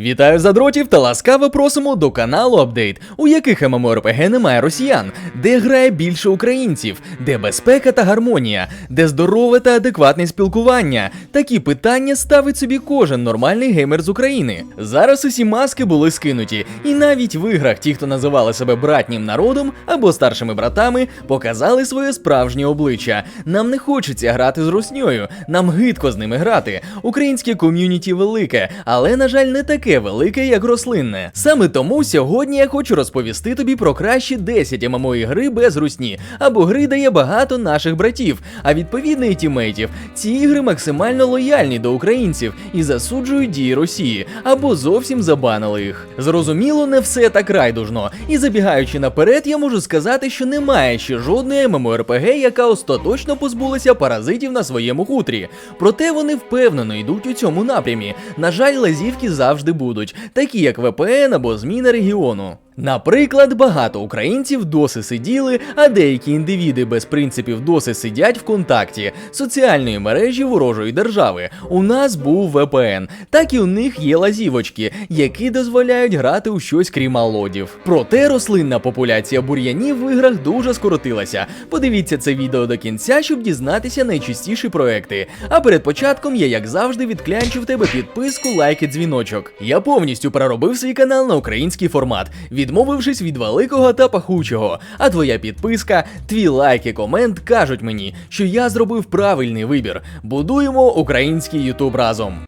Вітаю задротів та ласкаво просимо до каналу Апдейт, у яких MMORPG немає росіян, де грає більше українців, де безпека та гармонія, де здорове та адекватне спілкування. Такі питання ставить собі кожен нормальний геймер з України. Зараз усі маски були скинуті, і навіть в іграх ті, хто називали себе братнім народом або старшими братами, показали своє справжнє обличчя. Нам не хочеться грати з русньою, нам гидко з ними грати. Українське ком'юніті велике, але на жаль, не таке велике, як рослинне. Саме тому сьогодні я хочу розповісти тобі про кращі 10 ММО ігри без русні, або гри дає багато наших братів, а відповідно і тімейтів. Ці ігри максимально лояльні до українців і засуджують дії Росії, або зовсім забанили їх. Зрозуміло, не все так райдужно. І забігаючи наперед, я можу сказати, що немає ще жодної MMORPG, яка остаточно позбулася паразитів на своєму хутрі. Проте вони впевнено йдуть у цьому напрямі. На жаль, лазівки завжди будуть, такі як VPN або зміни регіону. Наприклад, багато українців досі сиділи, а деякі індивіди без принципів досі сидять в контакті соціальної мережі ворожої держави. У нас був VPN, так і у них є лазівочки, які дозволяють грати у щось крім алодів. Проте рослинна популяція бур'янів в іграх дуже скоротилася. Подивіться це відео до кінця, щоб дізнатися найчастіші проекти. А перед початком я, як завжди, відклянчу в тебе підписку, лайк і дзвіночок. Я повністю переробив свій канал на український формат, відмовившись від великого та пахучого. А твоя підписка, твій лайк і комент кажуть мені, що я зробив правильний вибір. Будуємо український Ютуб разом.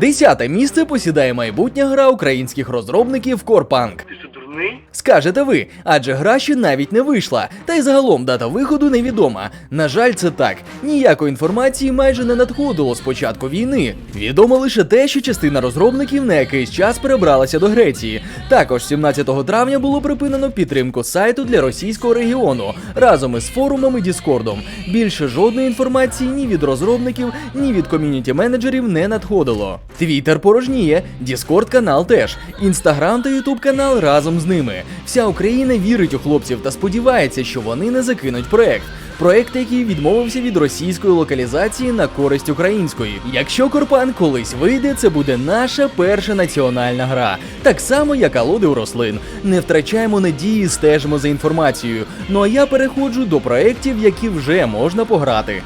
Десяте місце посідає майбутня гра українських розробників Corepunk. Скажете ви, адже гра ще навіть не вийшла, та й загалом дата виходу невідома. На жаль, це так. Ніякої інформації майже не надходило з початку війни. Відомо лише те, що частина розробників на якийсь час перебралася до Греції. Також 17 травня було припинено підтримку сайту для російського регіону разом із форумом і Діскордом. Більше жодної інформації ні від розробників, ні від ком'юніті менеджерів не надходило. Твіттер порожніє, Діскорд канал теж, інстаграм та ютуб канал разом з ними. Вся Україна вірить у хлопців та сподівається, що вони не закинуть проект. Проект, який відмовився від російської локалізації на користь української. Якщо Корпан колись вийде, це буде наша перша національна гра. Так само, як алоди у рослин. Не втрачаємо надії, стежимо за інформацією. Ну а я переходжу до проєктів, які вже можна пограти.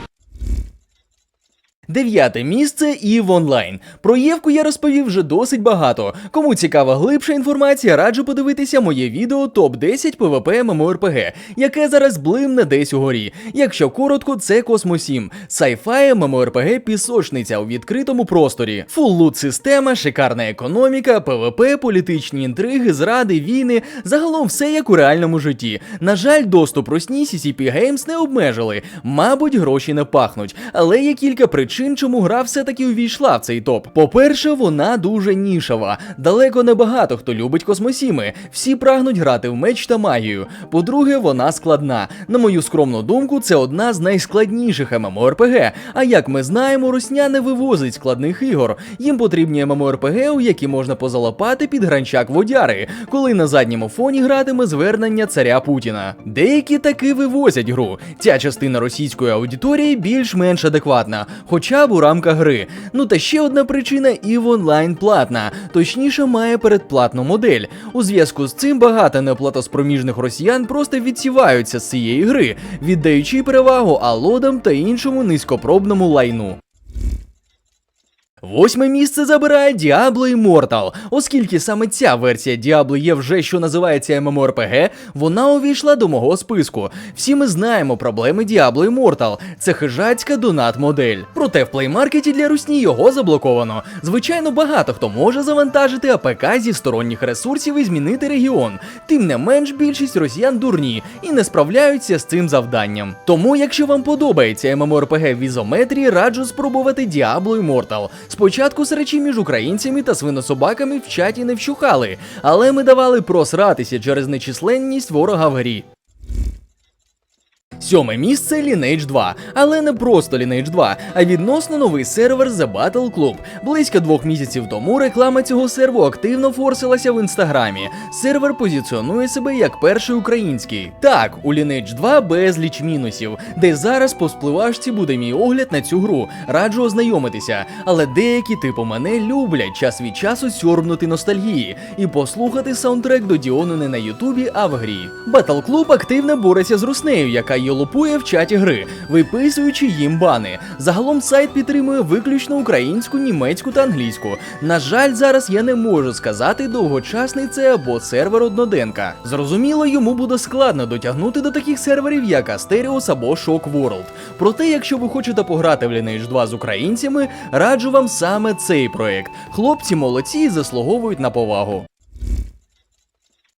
Дев'яте місце EVE Online. Про Євку я розповів вже досить багато. Кому цікава глибша інформація, раджу подивитися моє відео топ 10 PvP MMORPG, яке зараз блимне десь угорі. Якщо коротко, це Cosmo 7, Sci-Fi MMORPG пісочниця у відкритому просторі, фул лут система, шикарна економіка, PvP, політичні інтриги, зради, війни, загалом все як у реальному житті. На жаль, доступ русні CCP Games не обмежили. Мабуть, гроші не пахнуть, але є кілька причин, чому гра все-таки увійшла в цей топ. По-перше, вона дуже нішова. Далеко не багато хто любить космосіми. Всі прагнуть грати в меч та магію. По-друге, вона складна. На мою скромну думку, це одна з найскладніших MMORPG. А як ми знаємо, русня не вивозить складних ігор. Їм потрібні MMORPG, у які можна позалапати під гранчак водяри, коли на задньому фоні гратиме звернення царя Путіна. Деякі таки вивозять гру. Ця частина російської аудиторії більш-менш адекватна, хоча б у рамках гри. Ну та ще одна причина EVE Online платна, точніше має передплатну модель. У зв'язку з цим багато неплатоспроміжних росіян просто відсіваються з цієї гри, віддаючи перевагу алодам та іншому низькопробному лайну. Восьме місце забирає Diablo Immortal. Оскільки саме ця версія Diablo є вже, що називається MMORPG, вона увійшла до мого списку. Всі ми знаємо проблеми Diablo Immortal. Це хижацька донат-модель. Проте в плеймаркеті для русні його заблоковано. Звичайно, багато хто може завантажити АПК зі сторонніх ресурсів і змінити регіон. Тим не менш, більшість росіян дурні і не справляються з цим завданням. Тому, якщо вам подобається MMORPG в ізометрії, раджу спробувати Diablo Immortal. Спочатку срачі між українцями та свинособаками в чаті не вщухали, але ми давали просратися через нечисленність ворога в грі. Сьоме місце Lineage 2, але не просто Lineage 2, а відносно новий сервер The Battle Club. Близько двох місяців тому реклама цього серву активно форсилася в інстаграмі. Сервер позиціонує себе як перший український. Так, у Lineage 2 безліч мінусів, де зараз по спливашці буде мій огляд на цю гру. Раджу ознайомитися, але деякі типу мене люблять час від часу сьорбнути ностальгії і послухати саундтрек до Діону не на Ютубі, а в грі. Battle Club активно бореться з руснею, яка йолопує в чаті гри, виписуючи їм бани. Загалом сайт підтримує виключно українську, німецьку та англійську. На жаль, зараз я не можу сказати, довгочасний це або сервер одноденка. Зрозуміло, йому буде складно дотягнути до таких серверів, як Asterios або Shock World. Проте, якщо ви хочете пограти в Lineage 2 з українцями, раджу вам саме цей проект. Хлопці молодці і заслуговують на повагу.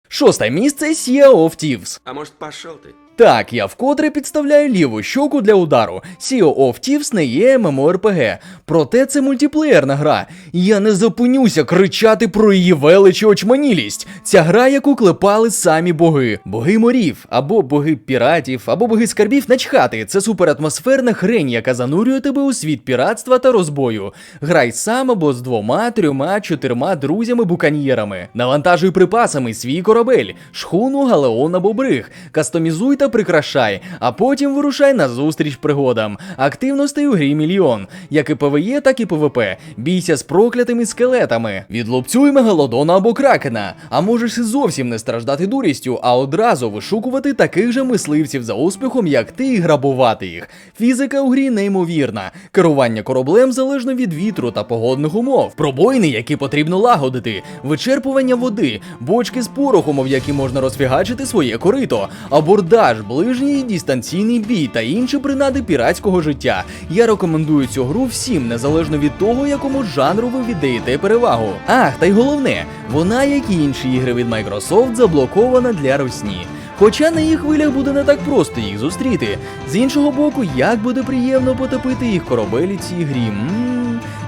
Шосте місце Sea of Thieves. А может, пошел ты? Так, я вкотре підставляю ліву щоку для удару. Sea of Thieves не є MMORPG, проте це мультиплеєрна гра. Я не зупинюся кричати про її велич і очманілість. Ця гра, яку клепали самі боги. Боги морів, або боги піратів, або боги скарбів начхати. Це суператмосферна хрень, яка занурює тебе у світ піратства та розбою. Грай сам або з двома, трьома, чотирма друзями-буканьєрами. Навантажуй припасами свій корабель, шхуну, галеон або бриг. Кастомізуй та прикрашай, а потім вирушай на зустріч пригодам. Активностей у грі мільйон, як і ПВЕ, так і ПВП. Бійся з проклятими скелетами. Відлупцюй мегалодона або кракена. А можеш і зовсім не страждати дурістю, а одразу вишукувати таких же мисливців за успіхом, як ти, і грабувати їх. Фізика у грі неймовірна. Керування кораблем залежно від вітру та погодних умов. Пробоїни, які потрібно лагодити, вичерпування води, бочки з порохом, в які можна розфігачити своє корито, абордаж, ближній дистанційний бій та інші принади піратського життя. Я рекомендую цю гру всім, незалежно від того, якому жанру ви віддаєте перевагу. Ах, та й головне, вона, як і інші ігри від Microsoft, заблокована для русні. Хоча на їх хвилях буде не так просто їх зустріти. З іншого боку, як буде приємно потопити їх корабель у цій грі. м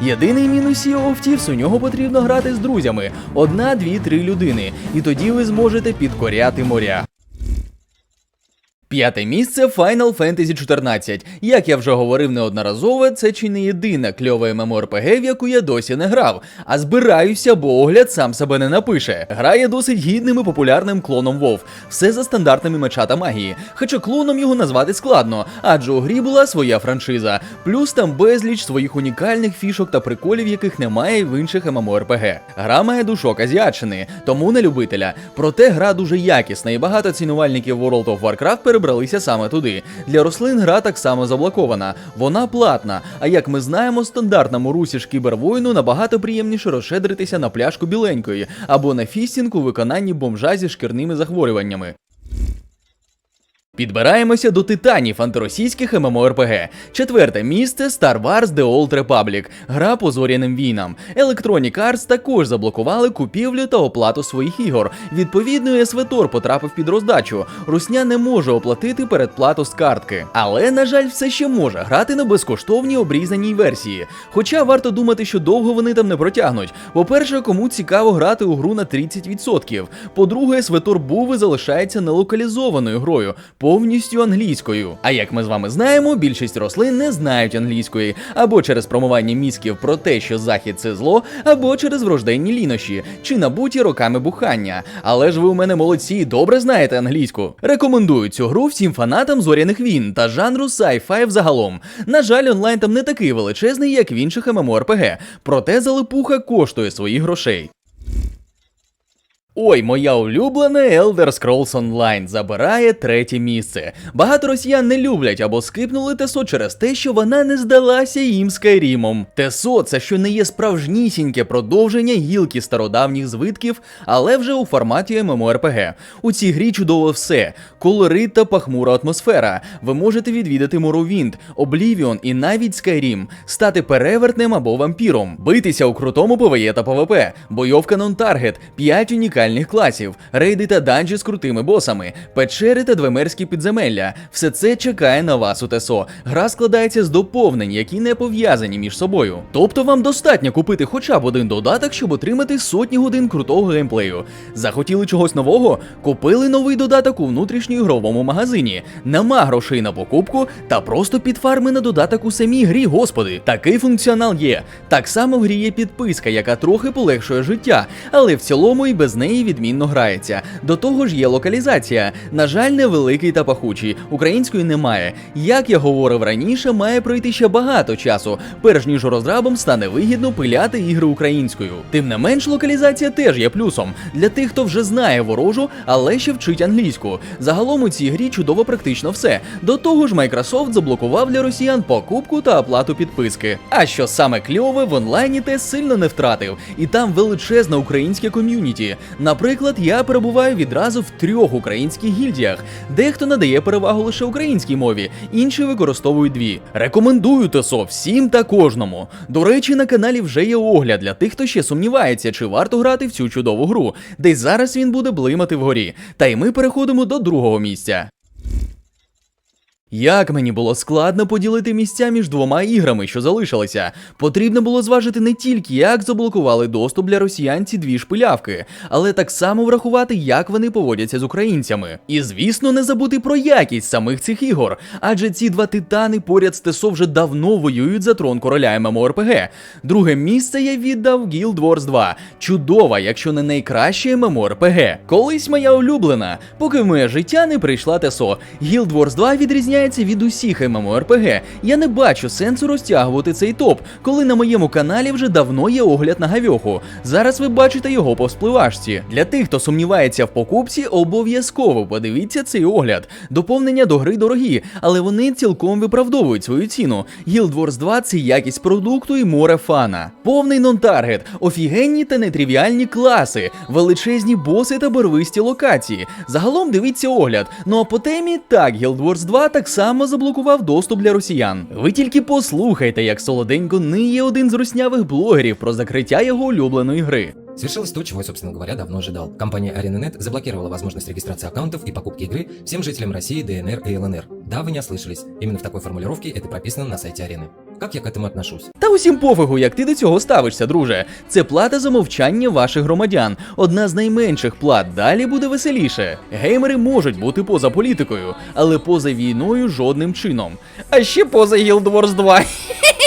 Єдиний мінус of Thieves, у нього потрібно грати з друзями. Одна, дві, три людини. І тоді ви зможете підкоряти моря. П'яте місце Final Fantasy 14. Як я вже говорив неодноразово, це чи не єдина кльова MMORPG, в яку я досі не грав, а збираюся, бо огляд сам себе не напише. Гра є досить гідним і популярним клоном WoW. Все за стандартами меча та магії. Хоча клоном його назвати складно, адже у грі була своя франшиза. Плюс там безліч своїх унікальних фішок та приколів, яких немає в інших MMORPG. Гра має душок азіатчини, тому не любителя. Проте гра дуже якісна, і багато цінувальників World of Warcraft перебралися саме туди. Для рослин гра так само заблокована. Вона платна. А як ми знаємо, стандартному русі ж кібервоїну набагато приємніше розшедритися на пляшку біленької або на фістінг у виконанні бомжа зі шкірними захворюваннями. Підбираємося до титанів антиросійських MMORPG. Четверте місце Star Wars The Old Republic, гра по зоряним війнам. Electronic Arts також заблокували купівлю та оплату своїх ігор. Відповідно, СВТОР потрапив під роздачу. Русня не може оплатити передплату з картки. Але, на жаль, все ще може грати на безкоштовній обрізаній версії. Хоча варто думати, що довго вони там не протягнуть. По-перше, кому цікаво грати у гру на 30%. По-друге, СВТОР був і залишається нелокалізованою грою повністю англійською. А як ми з вами знаємо, більшість рослин не знають англійської або через промивання мізків про те, що захід це зло, або через врожденні лінощі чи набуті роками бухання. Але ж ви у мене молодці, добре знаєте англійську. Рекомендую цю гру всім фанатам зоряних війн та жанру sci-fi взагалом. На жаль, онлайн там не такий величезний, як в інших MMORPG, проте залипуха коштує своїх грошей. Ой, моя улюблена Elder Scrolls Online забирає третє місце. Багато росіян не люблять або скипнули ТЕСО через те, що вона не здалася їм Скайрімом. ТЕСО це що не є справжнісіньке продовження гілки стародавніх звитків, але вже у форматі MMORPG. У цій грі чудово все: колорит та пахмура атмосфера. Ви можете відвідати Morrowind, Oblivion і навіть Skyrim, стати перевертнем або вампіром, битися у крутому ПВЕ та ПВП, бойовка нон-таргет, 5 унікальних нетрівіальних класів, рейди та данжі з крутими босами, печери та двемерські підземелля. Все це чекає на вас у ТСО. Гра складається з доповнень, які не пов'язані між собою. Тобто вам достатньо купити хоча б один додаток, щоб отримати сотні годин крутого геймплею. Захотіли чогось нового? Купили новий додаток у внутрішньоігровому магазині. Нема грошей на покупку та просто підфарми на додаток у самій грі, господи. Такий функціонал є. Так само в грі є підписка, яка трохи полегшує життя, але в цілому і без неї відмінно грається. До того ж є локалізація. На жаль, невеликий та пахучий. Української немає. Як я говорив раніше, має пройти ще багато часу, перш ніж розрабам стане вигідно пиляти ігри українською. Тим не менш, локалізація теж є плюсом для тих, хто вже знає ворожу, але ще вчить англійську. Загалом у цій грі чудово практично все. До того ж, Microsoft заблокував для росіян покупку та оплату підписки. А що саме кльове, в онлайні те сильно не втратив, і там величезне українське ком'юніті. Наприклад, я перебуваю відразу в трьох українських гільдіях. Дехто надає перевагу лише українській мові, інші використовують дві. Рекомендую ТЕСО всім та кожному. До речі, на каналі вже є огляд для тих, хто ще сумнівається, чи варто грати в цю чудову гру, де зараз він буде блимати вгорі. Та й ми переходимо до другого місця. Як мені було складно поділити місця між двома іграми, що залишилися. Потрібно було зважити не тільки, як заблокували доступ для росіян ці дві шпилявки, але так само врахувати, як вони поводяться з українцями. І звісно, не забути про якість самих цих ігор, адже ці два титани поряд з ТСО вже давно воюють за трон короля MMORPG. Друге місце я віддав Guild Wars 2. Чудова, якщо не найкраще MMORPG. Колись моя улюблена, поки в моє життя не прийшла ТСО. Guild Wars 2 відрізняється від усіх MMORPG. Я не бачу сенсу розтягувати цей топ, коли на моєму каналі вже давно є огляд на гавьоху. Зараз ви бачите його по спливашці. Для тих, хто сумнівається в покупці, обов'язково подивіться цей огляд. Доповнення до гри дорогі, але вони цілком виправдовують свою ціну. Guild Wars 2 це якість продукту і море фана. Повний нон-таргет, офігенні та нетривіальні класи, величезні боси та барвисті локації. Загалом дивіться огляд. Ну а по темі так, Guild Wars 2 так само заблокував доступ для росіян. Ви тільки послухайте, як солоденько ниє один з руснявих блогерів про закриття його улюбленої гри. Свершилось то, чего я, собственно говоря, давно ожидал. Компания ArenaNet заблокировала возможность регистрации аккаунтов и покупки игры всем жителям России, ДНР и ЛНР. Да, вы не ослышались. Именно в такой формулировке это прописано на сайте Арены. Как я к этому отношусь? Та усім пофігу, як ти до цього ставишся, друже. Це плата за мовчання ваших громадян. Одна з найменших плат. Далі буде веселіше. Геймери можуть бути поза політикою, але поза війною жодним чином. А ще поза Guild Wars 2.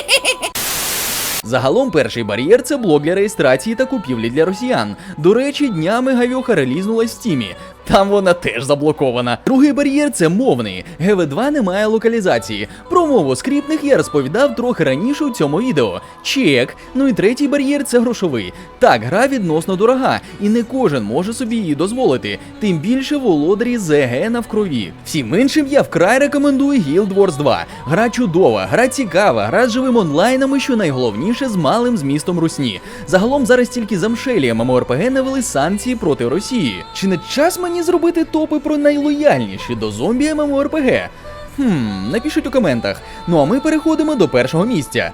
Загалом перший бар'єр це блок для реєстрації та купівлі для росіян. До речі, днями гавьоха релізнулась в стімі. Там вона теж заблокована. Другий бар'єр це мовний. ГВ2 не має локалізації. Про мову скріпних я розповідав трохи раніше у цьому відео. Чек. Ну і третій бар'єр це грошовий. Так, гра відносно дорога, і не кожен може собі її дозволити. Тим більше володарі ЗГ крові. Всім іншим я вкрай рекомендую Guild Wars 2. Гра чудова, гра цікава, гра з живим онлайном і що найголовніше з малим змістом русні. Загалом зараз тільки замшелі MMORPG навели санкції проти Росії. Чи не час мені зробити топи про найлояльніші до зомбі MMORPG? Хм, напишіть у коментах. Ну а ми переходимо до першого місця.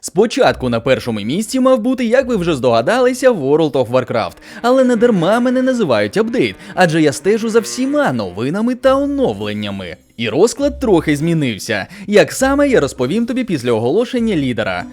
Спочатку на першому місці мав бути, як ви вже здогадалися, World of Warcraft. Але не дарма мене називають апдейт, адже я стежу за всіма новинами та оновленнями. І розклад трохи змінився. Як саме я розповім тобі після оголошення лідера.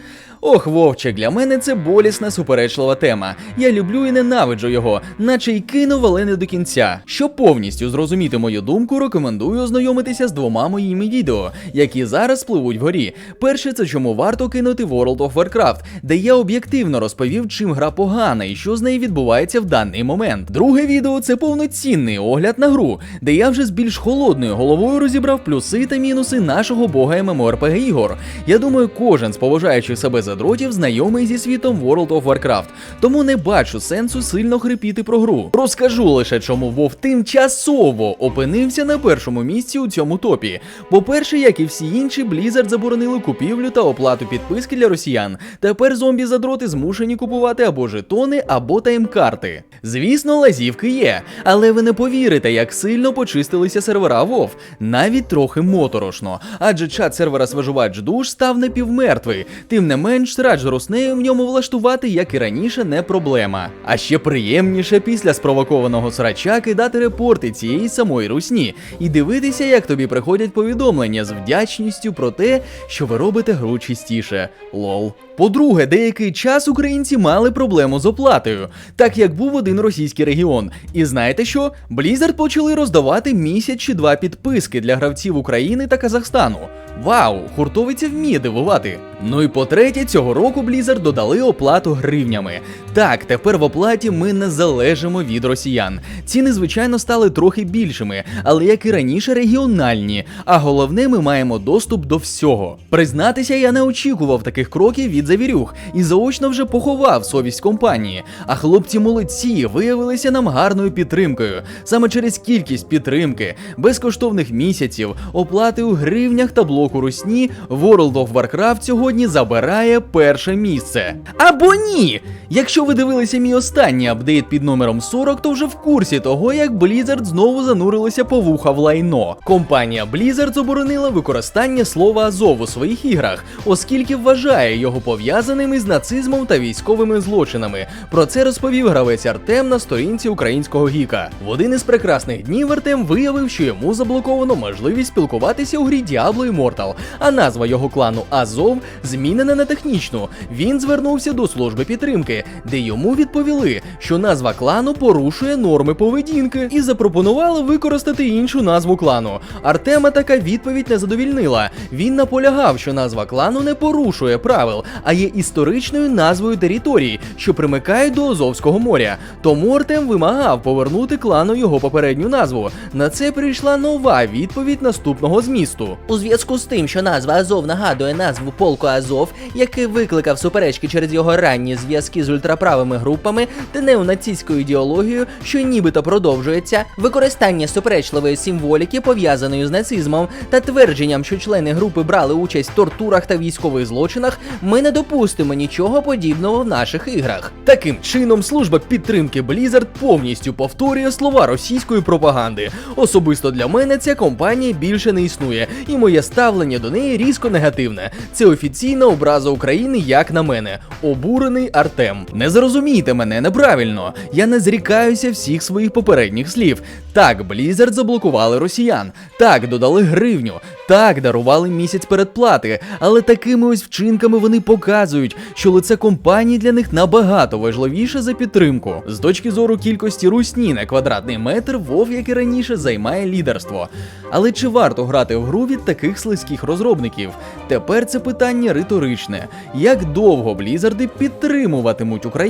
Ох, Вовчик, для мене це болісна суперечлива тема. Я люблю і ненавиджу його, наче й кинув, але не до кінця. Щоб повністю зрозуміти мою думку, рекомендую ознайомитися з двома моїми відео, які зараз спливуть вгорі. Перше, це чому варто кинути World of Warcraft, де я об'єктивно розповів, чим гра погана і що з нею відбувається в даний момент. Друге відео це повноцінний огляд на гру, де я вже з більш холодною головою розібрав плюси та мінуси нашого бога MMORPG ігор. Я думаю, кожен з поважаючих себе задротів знайомий зі світом World of Warcraft, тому не бачу сенсу сильно хрипіти про гру. Розкажу лише, чому WoW тимчасово опинився на першому місці у цьому топі. По-перше, як і всі інші, Blizzard заборонили купівлю та оплату підписки для росіян. Тепер зомбі-задроти змушені купувати або жетони, або таймкарти. Звісно, лазівки є, але ви не повірите, як сильно почистилися сервера WoW. Навіть трохи моторошно, адже чат сервера свежувач душ став напівмертвий. Тим не менш, менш з руснею в ньому влаштувати, як і раніше, не проблема. А ще приємніше після спровокованого срача кидати репорти цієї самої русні і дивитися, як тобі приходять повідомлення з вдячністю про те, що ви робите гру чистіше. Лол. По-друге, деякий час українці мали проблему з оплатою, так як був один російський регіон. І знаєте що? Blizzard почали роздавати місяць чи два підписки для гравців України та Казахстану. Вау, хуртовиця вміє дивувати. Ну і по-третє, цього року Blizzard додали оплату гривнями. Так, тепер в оплаті ми не залежимо від росіян. Ціни, звичайно, стали трохи більшими, але як і раніше, регіональні. А головне, ми маємо доступ до всього. Признатися, я не очікував таких кроків від завірюх і заочно вже поховав совість компанії. А хлопці молодці виявилися нам гарною підтримкою. Саме через кількість підтримки, безкоштовних місяців, оплати у гривнях та блоку русні, World of Warcraft сьогодні забирає перше місце. Або ні! Якщо ви дивилися мій останній апдейт під номером 40, то вже в курсі того, як Blizzard знову занурилася по вуха в лайно. Компанія Blizzard заборонила використання слова Азов у своїх іграх, оскільки вважає його пов'язаним із нацизмом та військовими злочинами. Про це розповів гравець Артем на сторінці українського гіка. В один із прекрасних днів Артем виявив, що йому заблоковано можливість спілкуватися у грі Diablo Immortal, а назва його клану Азов змінена на технічну. Він звернувся до служби підтримки, де йому відповіли, що назва клану порушує норми поведінки, і запропонували використати іншу назву клану. Артема така відповідь не задовільнила. Він наполягав, що назва клану не порушує правил, а є історичною назвою території, що примикають до Азовського моря. Тому Артем вимагав повернути клану його попередню назву. На це прийшла нова відповідь наступного змісту. У зв'язку з тим, що назва Азов нагадує назву полку Азов, який викликав суперечки через його ранні зв'язки з ультраправими групами та неонацистською ідеологією, що нібито продовжується, використання суперечливої символіки, пов'язаної з нацизмом, та твердженням, що члени групи брали участь в тортурах та військових злочинах, ми не допустимо нічого подібного в наших іграх. Таким чином, служба підтримки Blizzard повністю повторює слова російської пропаганди. Особисто для мене ця компанія більше не існує, і моє ставлення до неї різко негативне. Це офіційна образа України, як на мене. Обурений Артем. Не зрозумійте мене неправильно. Я не зрікаюся всіх своїх попередніх слів. Так, Blizzard заблокували росіян. Так, додали гривню. Так, дарували місяць передплати, але такими ось вчинками вони показують, що лице компанії для них набагато важливіше за підтримку. З точки зору кількості русні на квадратний метр, Вов, як і раніше, займає лідерство. Але чи варто грати в гру від таких слизьких розробників? Тепер це питання риторичне: як довго Блізарди підтримуватимуть Україну?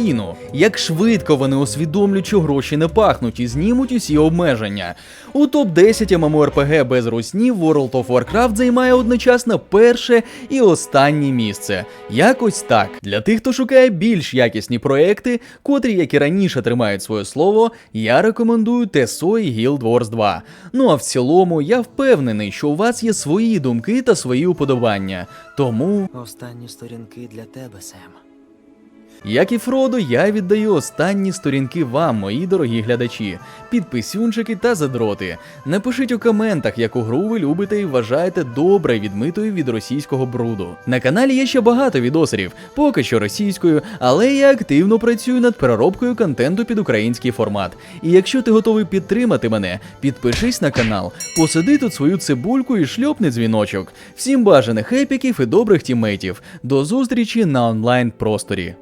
Як швидко вони усвідомлять, що гроші не пахнуть і знімуть усі обмеження? У топ 10 MMORPG без русні World of Warcraft займає одночасно перше і останнє місце. Якось так. Для тих, хто шукає більш якісні проекти, котрі, як і раніше, тримають своє слово, я рекомендую TESO і Guild Wars 2. Ну а в цілому я впевнений, що у вас є свої думки та свої уподобання. Тому Останні сторінки для тебе, Сем. Як і Фродо, я віддаю останні сторінки вам, мої дорогі глядачі, підписюнчики та задроти. Напишіть у коментах, яку гру ви любите і вважаєте добре відмитою від російського бруду. На каналі є ще багато відосерів, поки що російською, але я активно працюю над переробкою контенту під український формат. І якщо ти готовий підтримати мене, підпишись на канал, посади тут свою цибульку і шльопни дзвіночок. Всім бажаних епіків і добрих тімейтів. До зустрічі на онлайн просторі.